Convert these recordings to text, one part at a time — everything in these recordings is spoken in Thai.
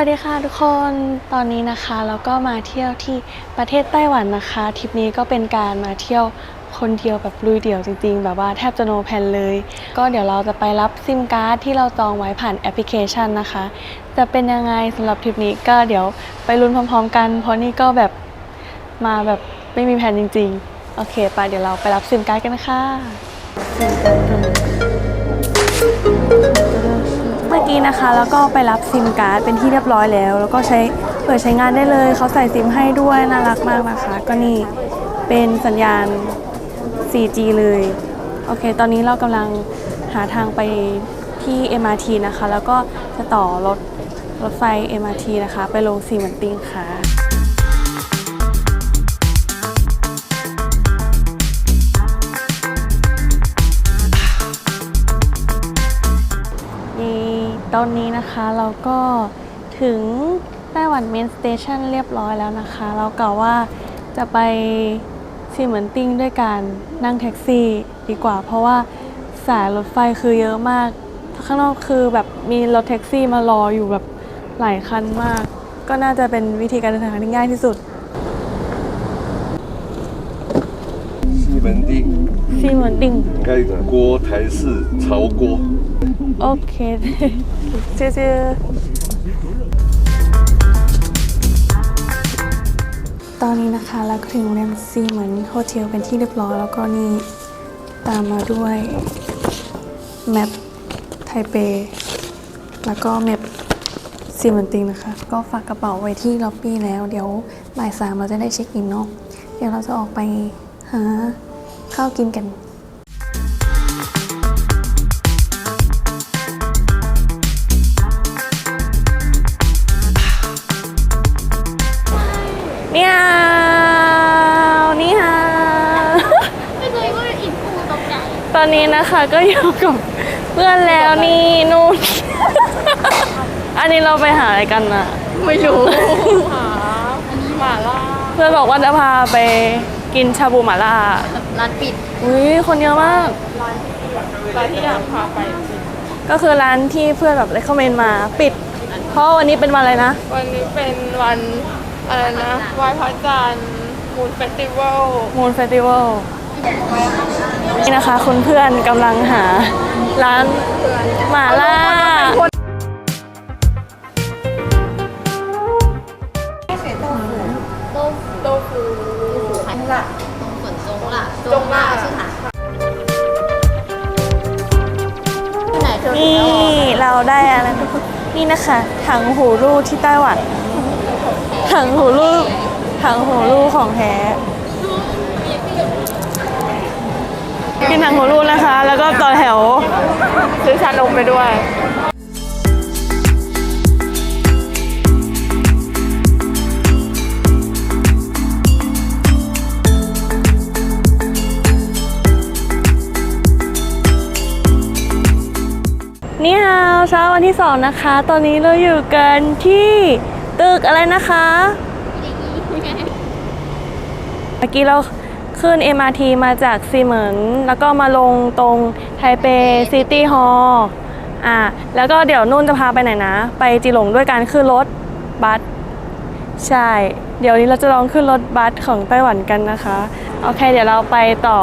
วัสดีค่ะทุกคนตอนนี้นะคะเราก็มาเที่ยวที่ประเทศไต้หวันนะคะทริปนี้ก็เป็นการมาเที่ยวคนเดียวแบบลุยเดี่ยวจริงๆ แบบว่าแทบจะโนแพนเลย ก็เดี๋ยวเราจะไปรับซิมการ์ดที่เราจองไว้ผ่านแอปพลิเคชันนะคะ จะเป็นยังไงสำหรับทริปนี้ก็เดี๋ยวไปลุ้นพร้อมๆ กัน เพราะนี่ก็แบบมาแบบไม่มีแผนจริง ๆ โอเคไปเดี๋ยวเราไปรับซิมการ์ดกันนะคะ กี้นะคะ แล้วก็ไปรับซิมการ์ดเป็นที่เรียบร้อยแล้ว แล้วก็ใช้เปิดใช้งานได้เลยเขาใส่ซิมให้ด้วยน่ารักมากนะคะ ก็นี่เป็นสัญญาณ 4G เลย โอเค ตอนนี้เรากำลังหาทางไปที่ MRT นะคะ แล้วก็จะต่อรถรถไฟ MRT นะคะ ไปลงซีเหมือนติงค่ะ อนนี้นะคะเราก็ถึงไต้หวันเมนสเตชันเรียบร้อยแล้วนะคะ เรากล่าวว่าจะไปซีเหมือนติ้งด้วยการนั่งแท็กซี่ดีกว่า เพราะว่าสายรถไฟคือเยอะมาก ข้างนอกคือแบบมีรถแท็กซี่มารออยู่แบบหลายคันมาก ก็น่าจะเป็นวิธีการเดินทางที่ง่ายที่สุดซีเหมือนติ้ง 应该锅台式潮锅， โอเค เจ๊เจ๊ตอนนี้นะคะเราก็ถึงโรงแรมซีเหมือนโฮเทลเป็นที่เรียบร้อย แล้วก็นี่ตามมาด้วยแมปไทเป แล้วก็แมปซีเหมือนติงนะคะ ก็ฝากกระเป๋าไว้ที่ล็อบบี้แล้ว เดี๋ยวบ่ายสามเราจะได้เช็คอินเนาะ เดี๋ยวเราจะออกไปหา ข้าวกินกันนี่ฮาวนี่ฮาวไม่เคยว่าอิ่มปูตรงไหนตอนนี้นะคะก็อยู่กับเพื่อนแล้วนี่นู่น อันนี้เราไปหาอะไรกันอะไม่รู้ หาหมาล่า เพื่อนบอกว่าจะพาไป กินชาบูหม่าล่าร้านปิดอุ้ยคนเยอะมาก ร้านที่อยากพาไป ก็คือร้านที่เพื่อนแบบเลคคอมเมนต์มาปิด เพราะวันนี้เป็นวันอะไรนะ วันนี้เป็นวันอะไรนะไหว้พระจันทร์มูนเฟสติวัลมูนเฟสติวัลนี่นะคะ คุณเพื่อนกำลังหา ร้านหม่าล่า จงละจงล่าใช่ไหมที่ไหนเธอนี่เราได้อะไรนี่นะคะถังหูรูดที่ไต้หวันถังหูรูดถังหูรูดของแท้กินถังหูรูดนะคะ แล้วก็ต่อแถวซื้อชานมไปด้วย เช้าวันที่สองนะคะ ตอนนี้เราอยู่กันที่ตึกอะไรนะคะ เมื่อกี้เราขึ้น MRT มาจากซีเหมินแล้วก็มาลงตรงไทเปซิตี้ฮอลล์อะแล้วก็เดี๋ยวนุ่นจะพาไปไหนนะ ไปจีหลงด้วยการขึ้นรถบัสใช่ เดี๋ยวนี้เราจะลองขึ้นรถบัสของไต้หวันกันนะคะ โอเค เดี๋ยวเราไปต่อ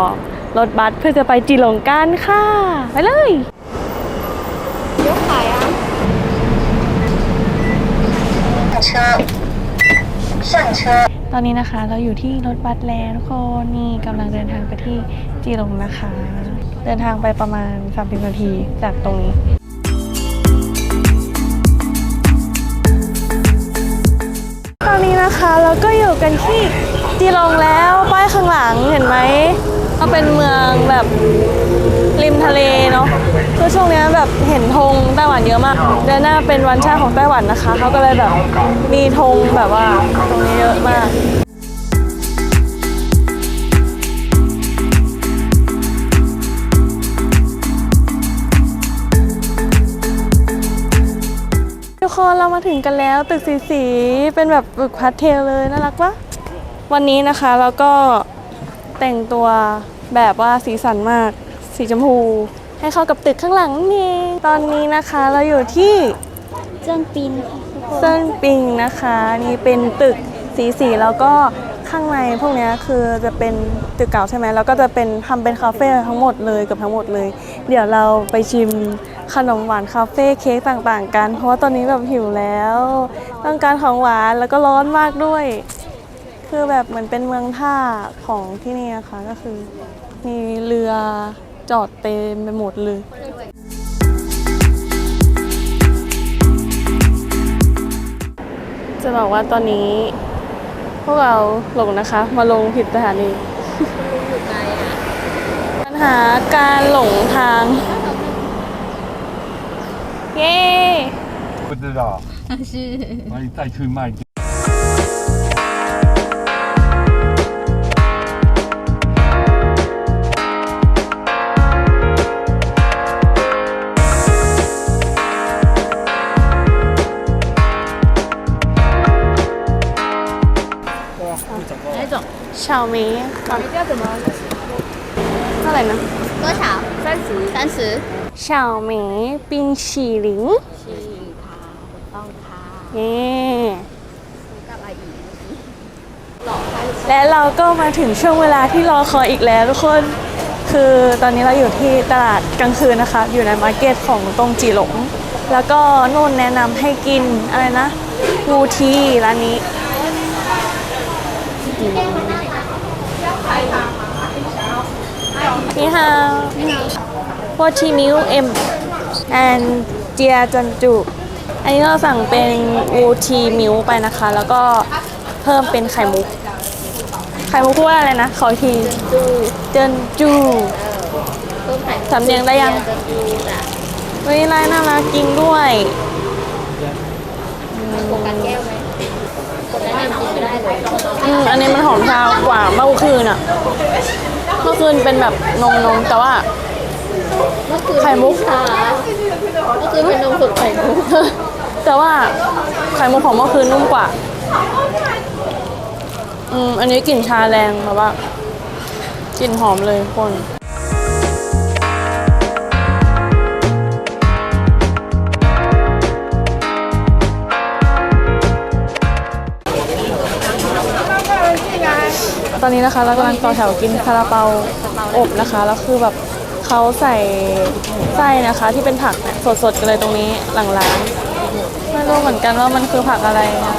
รถบัสเพื่อจะไปจีหลงกันค่ะ ไปเลยยกขายอะ ตอนนี้นะคะเราอยู่ที่รถบัสแล้วทุกคนนี่กำลังเดินทางไปที่จีหลงนะคะ เดินทางไปประมาณ 30 นาทีจากตรงนี้ตอนนี้นะคะเราก็อยู่กันที่จีหลงแล้วป้ายข้างหลัง ก็เป็นเมืองแบบริมทะเลเนาะคือช่วงนี้แบบเห็นธงไต้หวันเยอะมาก เดือนหน้าเป็นวันชาติของไต้หวันนะคะ เขาก็เลยแบบมีธงแบบว่าตรงนี้เยอะมากทุกคนเรามาถึงกันแล้วตึกสีสีเป็นแบบตึกพาสเทลเลยน่ารักปะวันนี้นะคะเราก็แต่งตัว แบบว่าสีสันมาก สีชมพู ให้เข้ากับตึกข้างหลังนี่เองตอนนี้นะคะเราอยู่ที่เจิ้งปินค่ะเส้นปิงนะคะ นี่เป็นตึกสีสีแล้วก็ข้างในพวกเนี้ยคือจะเป็นตึกเก่าใช่ไหมแล้วก็จะเป็นทำเป็นคาเฟ่ทั้งหมดเลยเกับทั้งหมดเลย เดี๋ยวเราไปชิมขนมหวานคาเฟ่เค้กต่างๆ กัน เพราะว่าตอนนี้แบบหิวแล้ว ต้องการของหวานแล้วก็ร้อนมากด้วย คือแบบเหมือนเป็นเมืองท่าของที่นี่นะคะก็คือ มีเรือจอดเต็มไปหมดเลย จะบอกว่าตอนนี้ พวกเราหลงนะคะ มาลงผิดสถานีปัญหาการหลงทาง เย้ 不知道。是。那你再去卖掉。 เฉาหมีก่อนเท่าไหร่นะ 多少？三十。三十。 เฉาหมีปิงฉีหลิง ต้องค่ะ เย้ กับอาอี และเราก็มาถึงช่วงเวลาที่รอคอยอีกแล้วทุกคน คือตอนนี้เราอยู่ที่ตลาดกลางคืนนะคะ อยู่ในมาร์เก็ตของตรงจีหลง แล้วก็นุ่นแนะนำให้กินอะไรนะงูทีร้านนี้นี่ฮ าวโพชีมิวเอ็ม and เจียจันจุ อันนี้เราสั่งเป็นอูทีมิวไปนะคะ แล้วก็เพิ่มเป็นไข่มุก ไข่มุกพูดว่าอะไรนะ ขออีกทีจูเจนจูเพิ่มไข่สำเนียงได้ยังจะดูจ้ะเฮ้ยลายน่ารักจริงด้วยโฟกัสแก้วไหมกดแล้วนำกินไม่ได้เลย อืมอันนี้มันหอมชากว่าเมื่อคืนอะ เมื่อคืนเป็นแบบนมนมๆแต่ว่า เมื่อคืนไข่มุกค่ะเมื่อคืนเป็นนมสดไข่มุกแต่ว่าไข่มุกของเมื่อคืนนุ่มกว่า อืม อันนี้กลิ่นชาแรงแบบว่ากลิ่นหอมเลยทุกคน อนนี้นะคะเรากำลังต่อแถวกินคาราเปาอบนะคะ แล้วคือแบบเขาใส่ไส้นะคะ ที่เป็นผักเนี่ยสดๆกันเลยตรงนี้หลังร้านไม่รู้เหมือนกันว่ามันคือผักอะไรนะ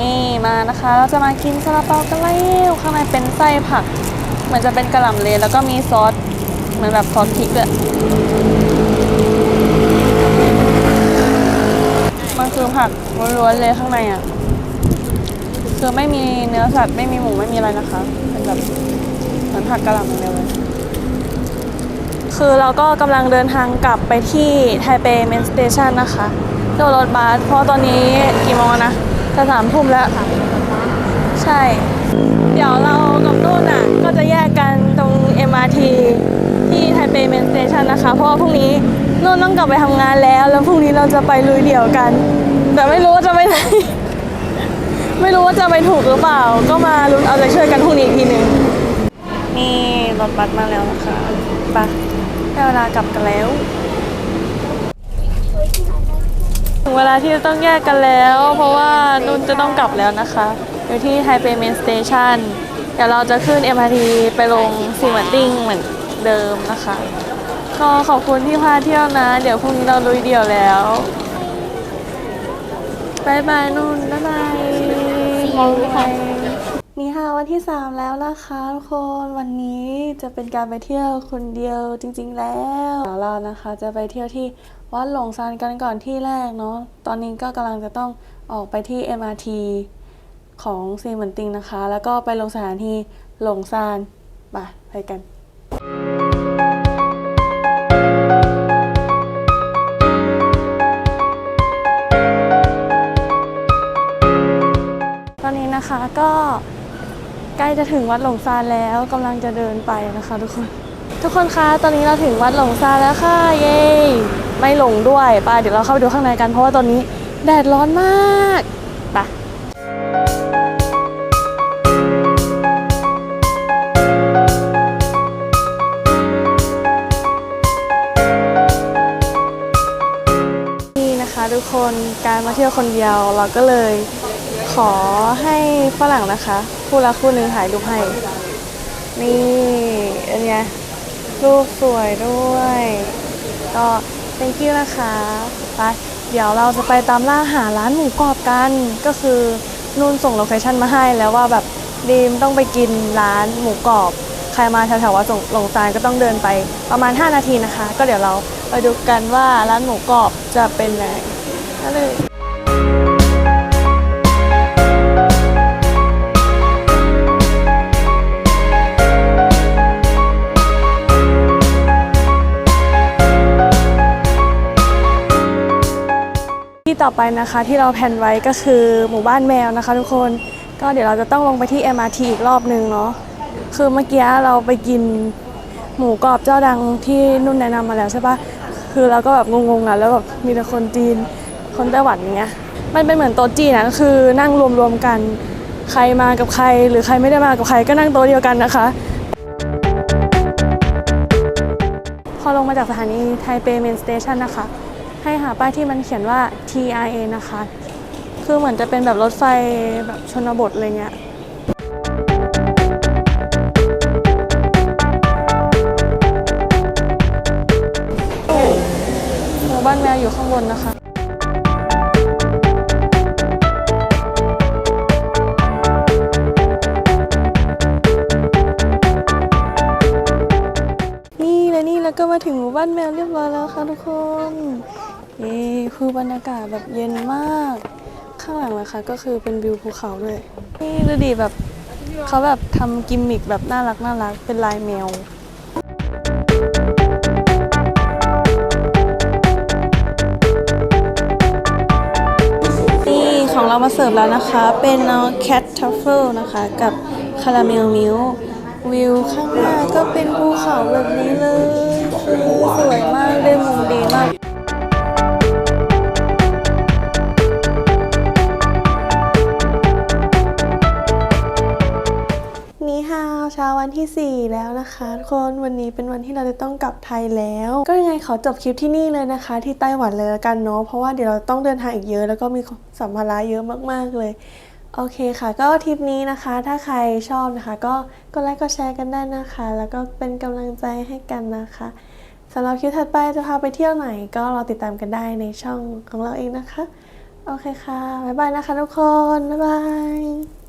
นี่มานะคะ เราจะมากินซาลาเปากันแล้วข้างในเป็นไส้ผัก เหมือนจะเป็นกระหล่ำเลแล้วก็มีซอส เหมือนแบบซอสพริกอะมันคือผักล้วนๆเลยข้างในอะคือไม่มีเนื้อสัตว์ไม่มีหมูไม่มีอะไรนะคะเป็นแบบเหมือนผักกะหล่ำอย่างเดียวเลยคือเราก็กำลังเดินทางกลับไปที่ไทเปเมนสเตชันนะคะโดยรถบัสเพราะตอนนี้กี่โมงนะจะสามทุ่มแล้วใช่ เดี๋ยวเรากับนุ่นอะ ก็จะแยกกันตรง MRT ที่ไทเป เมนสเตชันนะคะ เพราะว่าพรุ่งนี้นุ่นต้องกลับไปทำงานแล้ว แล้วพรุ่งนี้เราจะไปลุยเดี่ยวกัน แต่ไม่รู้ว่าจะไปไหนไม่รู้ว่าจะไปถูกหรือเปล่า ก็มาลุ้นเอาใจช่วยกันพรุ่งนี้อีกทีหนึ่งนี่รถบัสมาแล้วนะคะไปได้เวลากลับกันแล้ว ถึงเวลาที่จะต้องแยกกันแล้ว เพราะว่านุ่นจะต้องกลับแล้วนะคะอยู่ที่ไทเปเมนสเตชันเดี๋ยวเราจะขึ้น MRT ไปลงซีมันติ้งเหมือนเดิมนะคะ ก็ขอบคุณที่พาเที่ยวนะ เดี๋ยวพรุ่งนี้เราลุยเดี่ยวแล้วบายบายนุ่นบ๊ายบายมองใครนี่ค่ะวันที่ 3 แล้วนะคะทุกคนวันนี้จะเป็นการไปเที่ยวคนเดียวจริง ๆ แล้วเรานะคะ จะไปเที่ยวที่วัดหลงซานกันก่อนที่แรกเนาะตอนนี้ก็กำลังจะต้องออกไปที่ MRT ของซีเหมือนติงนะคะ แล้วก็ไปลงสถานที่หลงซานไปไปกัน คะก็ใกล้จะถึงวัดหลงซานแล้วกำลังจะเดินไปนะคะทุกคน ทุกคนคะตอนนี้เราถึงวัดหลงซานแล้วค่ะเย้ไม่หลงด้วยไปเดี๋ยวเราเข้าไปดูข้างในกันเพราะว่าตอนนี้แดดร้อนมากไปทุกคนการมาเที่ยวคนเดียวเราก็เลย ขอให้ฝรั่งนะคะคู่ละคู่หนึ่งถ่ายรูปให้ นี่อันเนี้ยรูปสวยด้วย ก็ thank you นะคะไปเดี๋ยวเราจะไปตามล่าหาร้านหมูกรอบกัน ก็คือนุ่นส่งโลเคชั่นมาให้แล้วว่าแบบดีมต้องไปกินร้านหมูกรอบ ใครมาแถวๆว่าส่งหลงซานก็ต้องเดินไปประมาณ 5 นาทีนะคะ ก็เดี๋ยวเราไปดูกันว่าร้านหมูกรอบจะเป็นยังไงนั่นเลย ต่อไปนะคะที่เราแพลนไว้ก็คือหมู่บ้านแมวนะคะ ทุกคนก็เดี๋ยวเราจะต้องลงไปที่ MRT อีกรอบนึงเนาะคือเมื่อกี้เราไปกินหมูกรอบเจ้าดังที่นุ่นแนะนำมาแล้วใช่ปะคือเราก็แบบงงๆอะแล้วแบบมีแต่คนจีนคนไต้หวันอย่างเงี้ยมันเป็นเหมือนโต๊ะจีนนะคือนั่งรวมๆกันใครมากับใคร หรือใครไม่ได้มากับใครก็นั่งโต๊ะเดียวกันนะคะ พอลงมาจากสถานีไทเปเมนสเตชันนะคะ ให้หาป้ายที่มันเขียนว่า TRA นะคะ คือเหมือนจะเป็นแบบรถไฟแบบชนบทอะไรเงี้ยหมู่บ้านแมวอยู่ข้างบนนะคะนี่และนี่แล้วก็มาถึงหมู่บ้านแมวเรียบร้อยแล้วค่ะทุกคน ยคือบรรยากาศแบบเย็นมาก ข้างหลังนะคะก็คือเป็นวิวภูเขาเลยนี่ดูดิแบบเขาแบบทำกิมมิคแบบน่ารักน่ารักเป็นลายแมวนี่ของเรามาเสิร์ฟแล้วนะคะ เป็นเนาะแคททัฟเฟิลนะคะ กับคาราเมลมิลวิวข้างหน้าก็เป็นภูเขาแบบนี้เลยคือสวยมากได้มุมดีมาก เช้าวันที่ 4 แล้วนะคะทุกคนวันนี้เป็นวันที่เราจะต้องกลับไทยแล้ว ก็ยังไงขอจบคลิปที่นี่เลยนะคะ ที่ไต้หวันเลยละกันเนาะเพราะว่าเดี๋ยวเราต้องเดินทางอีกเยอะ แล้วก็มีสัมภาระเยอะมากๆเลยโอเคค่ะ ก็ทริปนี้นะคะ ถ้าใครชอบนะคะ ก็กดไลค์กดแชร์กันได้นะคะ แล้วก็เป็นกำลังใจให้กันนะคะสำหรับคลิปถัดไปจะพาไปเที่ยวไหน ก็รอติดตามกันได้ในช่องของเราเองนะคะ โอเคค่ะ บ๊ายบายนะคะทุกคน บ๊ายบาย